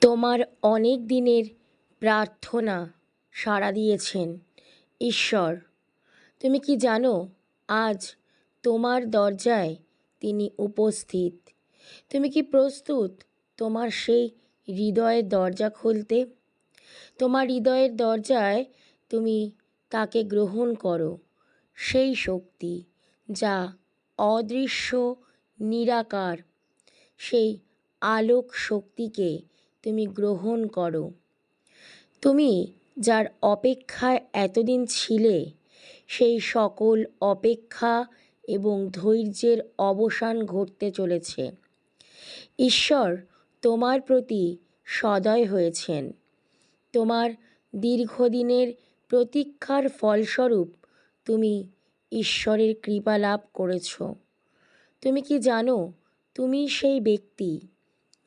তোমার অনেক দিনের প্রার্থনা সাড়া দিয়েছেন, ঈশ্বর। তুমি কি জানো, আজ তোমার দরজায় তিনি উপস্থিত। তুমি কি প্রস্তুত তোমার সেই হৃদয়ের দরজা খুলতে? তোমার হৃদয়ের দরজায় তুমি তাকে গ্রহণ করো, সেই শক্তি যা অদৃশ্য, নিরাকার, সেই আলোক শক্তিকে তুমি গ্রহণ করো। তুমি যার অপেক্ষায় এতদিন ছিলে, সেই সকল অপেক্ষা এবং ধৈর্যের অবসান ঘটতে চলেছে। ঈশ্বর তোমার প্রতি সদয় হয়েছেন। তোমার দীর্ঘদিনের প্রতীক্ষার ফলস্বরূপ তুমি ঈশ্বরের কৃপা লাভ করেছ। তুমি কি জানো, তুমি সেই ব্যক্তি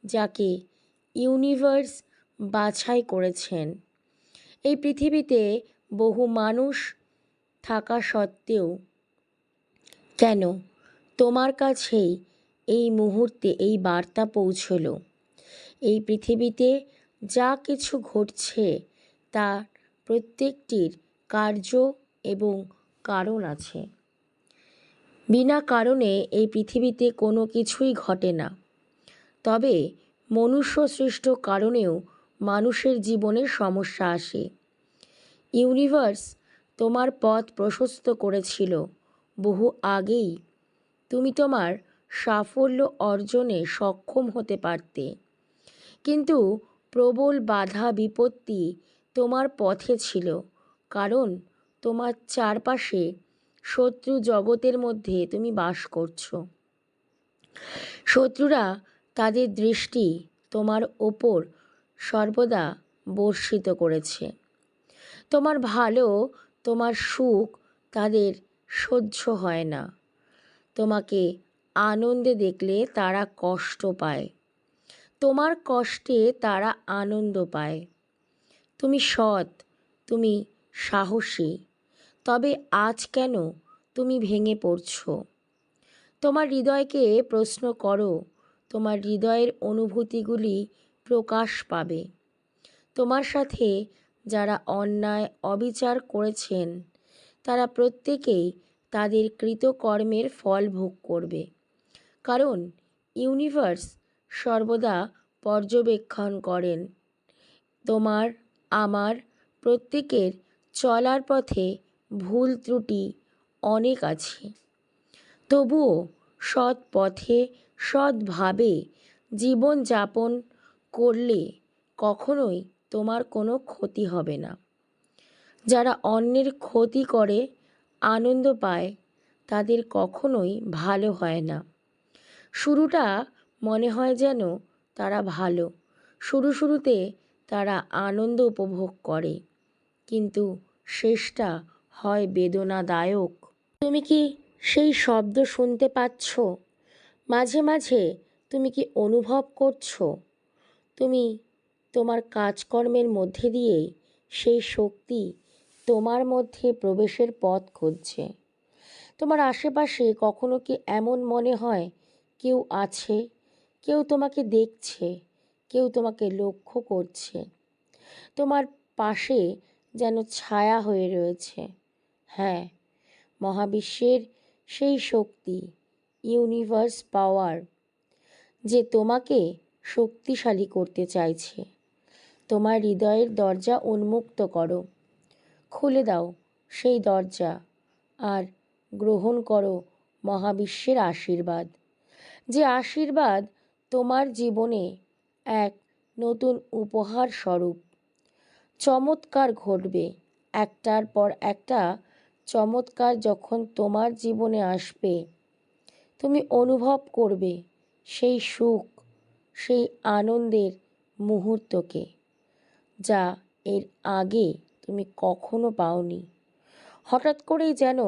যাকে ইউনিভার্স বাছাই করেছেন। এই পৃথিবীতে বহু মানুষ থাকা সত্ত্বেও কেন তোমার কাছেই এই মুহূর্তে এই বার্তা পৌঁছল? এই পৃথিবীতে যা কিছু ঘটছে তা প্রত্যেকটির কার্য এবং কারণ আছে। বিনা কারণে এই পৃথিবীতে কোনো কিছুই ঘটে না। তবে মনুষ্য সৃষ্ট কারণেও মানুষের জীবনে সমস্যা আসে। ইউনিভার্স তোমার পথ প্রশস্ত করেছিল বহু আগেই। তুমি তোমার সাফল্য অর্জনে সক্ষম হতে পারতে। কিন্তু প্রবল বাধা বিপত্তি তোমার পথে ছিল, কারণ তোমার চারপাশে শত্রু জগতের মধ্যে তুমি বাস করছ। শত্রুরা তাদের দৃষ্টি তোমার ওপর সর্বদা বর্ষিত করেছে। তোমার ভালো, তোমার সুখ তাদের সহ্য হয় না। তোমাকে আনন্দে দেখলে তারা কষ্ট পায়। তোমার কষ্টে তারা আনন্দ পায়। তুমি সৎ, তুমি সাহসী, তবে আজ কেন তুমি ভেঙে পড়ছো? তোমার হৃদয়কে প্রশ্ন করো তোমার হৃদয়ের অনুভূতিগুলি প্রকাশ পাবে। তোমার সাথে যারা অন্যায়, অবিচার করেছেন, তারা প্রত্যেকেই তাদের কৃতকর্মের ফল ভোগ করবে। কারণ ইউনিভার্স সর্বদা পর্যবেক্ষণ করেন, তোমার, আমার, প্রত্যেকের চলার পথে ভুল ত্রুটি অনেক আছে। তবুও সৎ পথে সৎভাবে জীবনযাপন করলে কখনোই তোমার কোনো ক্ষতি হবে না। যারা অন্যের ক্ষতি করে, আনন্দ পায়, তাদের কখনোই ভালো হয় না। শুরুটা মনে হয় যেন তারা ভালো। শুরু শুরুতে তারা আনন্দ উপভোগ করে, কিন্তু শেষটা হয় বেদনাদায়ক। তুমি কি সেই শব্দ শুনতে পাচ্ছ? মাঝে মাঝে তুমি কি অনুভব করছ? তুমি তোমার কাজকর্মের মধ্যে দিয়েই সেই শক্তি তোমার মধ্যে প্রবেশের পথ খুঁজছে। তোমার আশেপাশে কখনো কি এমন মনে হয়, কেউ আছে, কেউ তোমাকে দেখছে, কেউ তোমাকে লক্ষ্য করছে? তোমার পাশে যেন ছায়া হয়ে রয়েছে। হ্যাঁ মহাবিশ্বের সেই শক্তি ইউনিভার্স পাওয়ার, যে তোমাকে শক্তিশালী করতে চাইছে। তোমার হৃদয়ের দরজা উন্মুক্ত করো। খুলে দাও সেই দরজা আর গ্রহণ করো মহাবিশ্বের আশীর্বাদ, যে আশীর্বাদ তোমার জীবনে এক নতুন উপহার স্বরূপ। চমৎকার ঘটবে একটার পর একটা, চমৎকার যখন তোমার জীবনে আসবে। তুমি অনুভব করবে সেই সুখ, সেই আনন্দের মুহূর্তকে, যা এর আগে তুমি কখনো পাওনি। হঠাৎ করেই যেন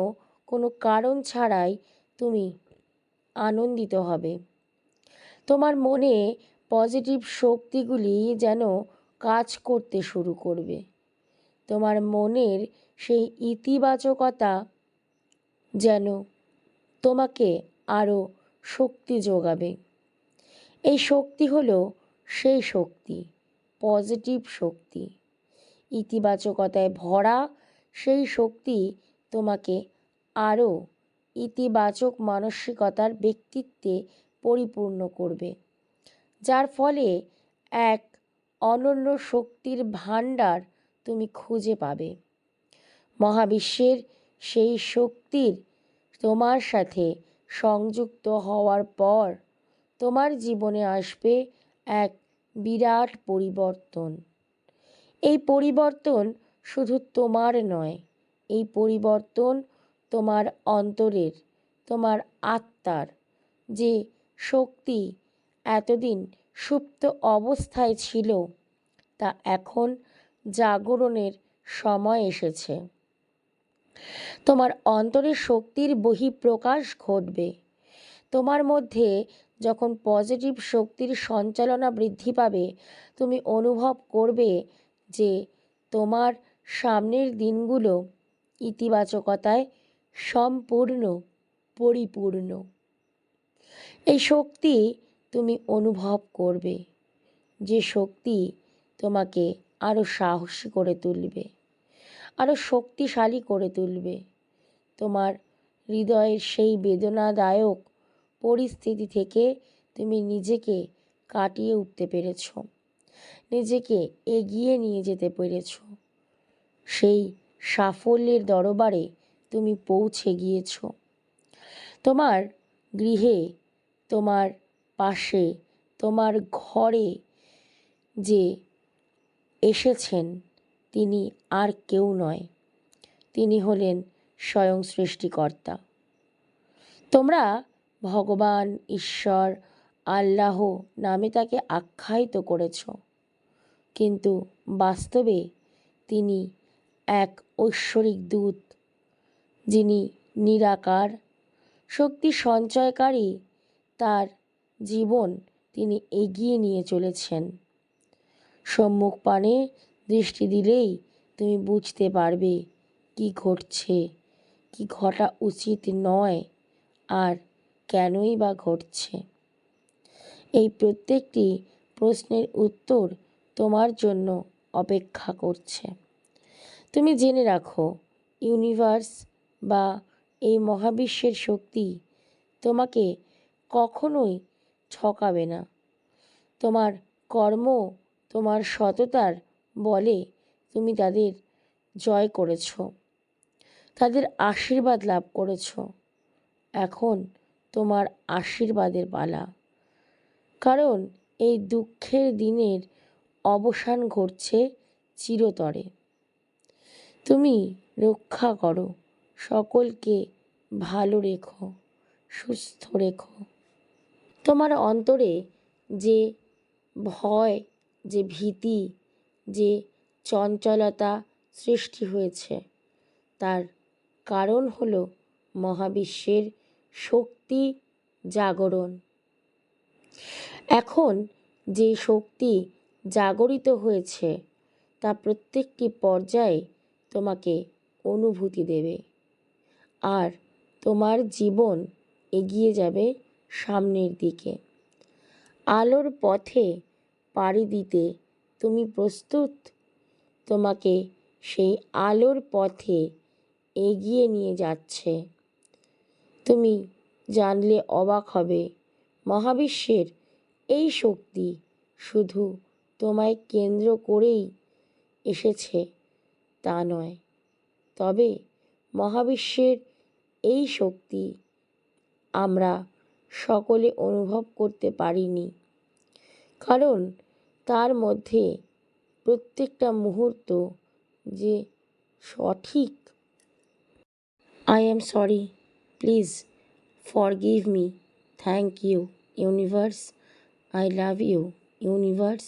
কোনো কারণ ছাড়াই তুমি আনন্দিত হবে। তোমার মনে পজিটিভ শক্তিগুলি যেন কাজ করতে শুরু করবে। তোমার মনের সেই ইতিবাচকতা যেন তোমাকে আরও শক্তি যোগাবে। এই শক্তি হলো সেই শক্তি পজিটিভ শক্তি। ইতিবাচকতায় ভরা সেই শক্তি তোমাকে আরও ইতিবাচক মানসিকতার ব্যক্তিত্বে পরিপূর্ণ করবে। যার ফলে এক অনন্য শক্তির ভাণ্ডার তুমি খুঁজে পাবে। মহাবিশ্বের সেই শক্তির তোমার সাথে সংযুক্ত হওয়ার পর তোমার জীবনে আসবে এক বিরাট পরিবর্তন। এই পরিবর্তন শুধু তোমার নয়, এই পরিবর্তন তোমার অন্তরের, তোমার আত্মার। যে শক্তি এতদিন সুপ্ত অবস্থায় ছিল, তা এখন জাগরণের সময় এসেছে। তোমার অন্তরের শক্তির বহিঃপ্রকাশ ঘটবে। তোমার মধ্যে যখন পজিটিভ শক্তির সঞ্চালনা বৃদ্ধি পাবে, তুমি অনুভব করবে যে তোমার সামনের দিনগুলো ইতিবাচকতায় সম্পূর্ণ, পরিপূর্ণ। এই শক্তি তুমি অনুভব করবে, যে শক্তি তোমাকে আরও সাহসী করে তুলবে। আরও শক্তিশালী করে তুলবে। তোমার হৃদয়ের সেই বেদনাদায়ক পরিস্থিতি থেকে তুমি নিজেকে কাটিয়ে উঠতে পেরেছ। নিজেকে এগিয়ে নিয়ে যেতে পেরেছ। সেই সাফল্যের দরবারে তুমি পৌঁছে গিয়েছ। তোমার গৃহে, তোমার পাশে, তোমার ঘরে যে এসেছেন তিনি আর কেউ নয়। তিনি হলেন স্বয়ং সৃষ্টিকর্তা। তোমরা ভগবান, ঈশ্বর, আল্লাহ নামে তাকে আখ্যায়িত করেছ। কিন্তু বাস্তবে তিনি এক ঐশ্বরিক দূত, যিনি নিরাকার, শক্তি সঞ্চয়কারী। তার জীবন তিনি এগিয়ে নিয়ে চলেছেন। সম্মুখ পানে দৃষ্টি দিলেই তুমি বুঝতে পারবে কি ঘটছে, কি ঘটা উচিত নয় আর কেনই বা ঘটছে। এই প্রত্যেকটি প্রশ্নের উত্তর তোমার জন্য অপেক্ষা করছে। তুমি জেনে রাখো, ইউনিভার্স বা এই মহাবিশ্বের শক্তি তোমাকে কখনোই ঠকাবে না। তোমার কর্ম, তোমার সততার বলে, তুমি তাদের জয় করেছ, তাদের আশীর্বাদ লাভ করেছ। এখন তোমার আশীর্বাদের পালা। কারণ এই দুঃখের দিনের অবসান ঘটছে চিরতরে। তুমি রক্ষা করো, সকলকে ভালো রেখো, সুস্থ রেখো। তোমার অন্তরে যে ভয়, যে ভীতি যে চঞ্চলতা সৃষ্টি হয়েছে। তার কারণ হলো মহাবিশ্বের শক্তি জাগরণ। এখন যে শক্তি জাগরিত হয়েছে, তা প্রত্যেকটি পর্যায়ে তোমাকে অনুভূতি দেবে। আর তোমার জীবন এগিয়ে যাবে সামনের দিকে। আলোর পথে পাড়ি দিতে তুমি প্রস্তুত? তোমাকে সেই আলোর পথে এগিয়ে নিয়ে যাচ্ছে। তুমি জানলে অবাক হবে, মহাবিশ্বের এই শক্তি শুধু তোমায় কেন্দ্র করেই এসেছে তা নয়, তবে মহাবিশ্বের এই শক্তি আমরা সকলে অনুভব করতে পারিনি। কারণ তার মধ্যে প্রত্যেকটা মুহূর্ত যে সঠিক। I am sorry please forgive me thank you universe I love you universe